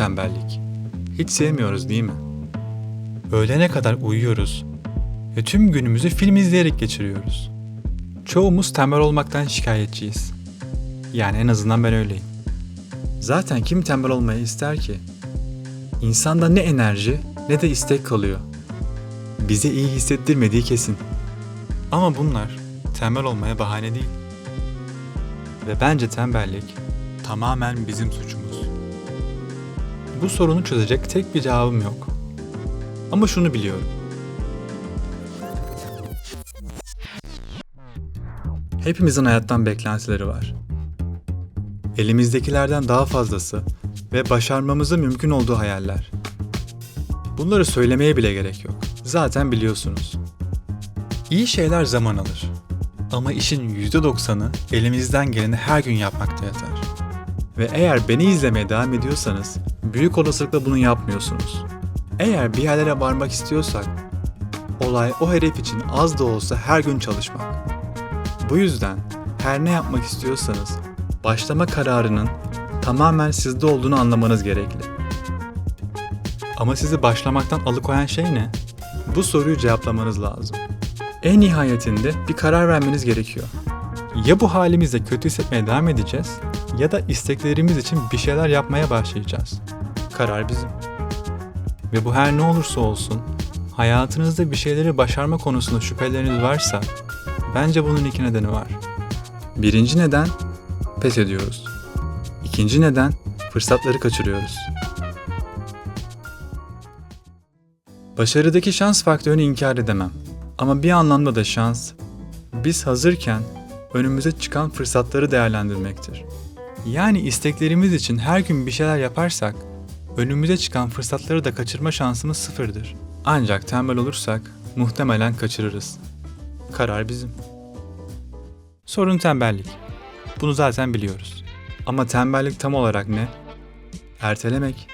tembellik. Hiç sevmiyoruz değil mi? Öğlene kadar uyuyoruz ve tüm günümüzü film izleyerek geçiriyoruz. Çoğumuz tembel olmaktan şikayetçiyiz. Yani en azından ben öyleyim. Zaten kim tembel olmayı ister ki? İnsanda ne enerji ne de istek kalıyor. Bize iyi hissettirmediği kesin. Ama bunlar tembel olmaya bahane değil. Ve bence tembellik tamamen bizim suçumuz. Bu sorunu çözecek tek bir cevabım yok. Ama şunu biliyorum. Hepimizin hayattan beklentileri var. Elimizdekilerden daha fazlası ve başarmamızın mümkün olduğu hayaller. Bunları söylemeye bile gerek yok. Zaten biliyorsunuz. İyi şeyler zaman alır. Ama işin %90'ı elimizden geleni her gün yapmakta yatar. Ve eğer beni izlemeye devam ediyorsanız büyük olasılıkla bunu yapmıyorsunuz. Eğer bir yerlere varmak istiyorsak olay o hedef için az da olsa her gün çalışmak. Bu yüzden her ne yapmak istiyorsanız başlama kararının tamamen sizde olduğunu anlamanız gerekli. Ama sizi başlamaktan alıkoyan şey ne? Bu soruyu cevaplamanız lazım. En nihayetinde bir karar vermeniz gerekiyor. Ya bu halimizde kötü hissetmeye devam edeceğiz ya da isteklerimiz için bir şeyler yapmaya başlayacağız. Karar bizim. Ve bu her ne olursa olsun, hayatınızda bir şeyleri başarma konusunda şüpheleriniz varsa, bence bunun iki nedeni var. Birinci neden, pes ediyoruz. İkinci neden, fırsatları kaçırıyoruz. Başarıdaki şans faktörünü inkar edemem. Ama bir anlamda da şans, biz hazırken önümüze çıkan fırsatları değerlendirmektir. Yani isteklerimiz için her gün bir şeyler yaparsak, önümüze çıkan fırsatları da kaçırma şansımız sıfırdır. Ancak tembel olursak muhtemelen kaçırırız. Karar bizim. Sorun tembellik. Bunu zaten biliyoruz. Ama tembellik tam olarak ne? Ertelemek.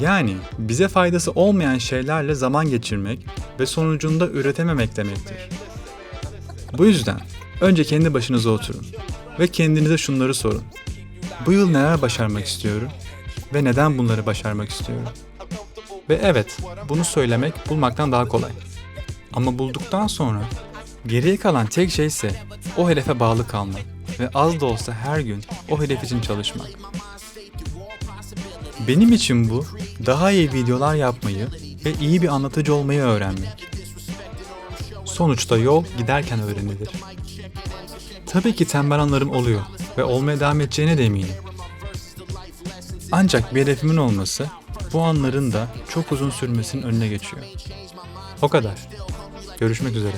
Yani bize faydası olmayan şeylerle zaman geçirmek ve sonucunda üretememek demektir. Bu yüzden önce kendi başınıza oturun ve kendinize şunları sorun. Bu yıl neler başarmak istiyorum ve neden bunları başarmak istiyorum? Ve evet, bunu söylemek bulmaktan daha kolay. Ama bulduktan sonra geriye kalan tek şey ise o hedefe bağlı kalmak ve az da olsa her gün o hedef için çalışmak. Benim için bu daha iyi videolar yapmayı ve iyi bir anlatıcı olmayı öğrenmek. Sonuçta yol giderken öğrenilir. Tabii ki tembel anlarım oluyor ve olmaya devam edeceğine de eminim. Ancak bir hedefimin olması bu anların da çok uzun sürmesinin önüne geçiyor. O kadar. Görüşmek üzere.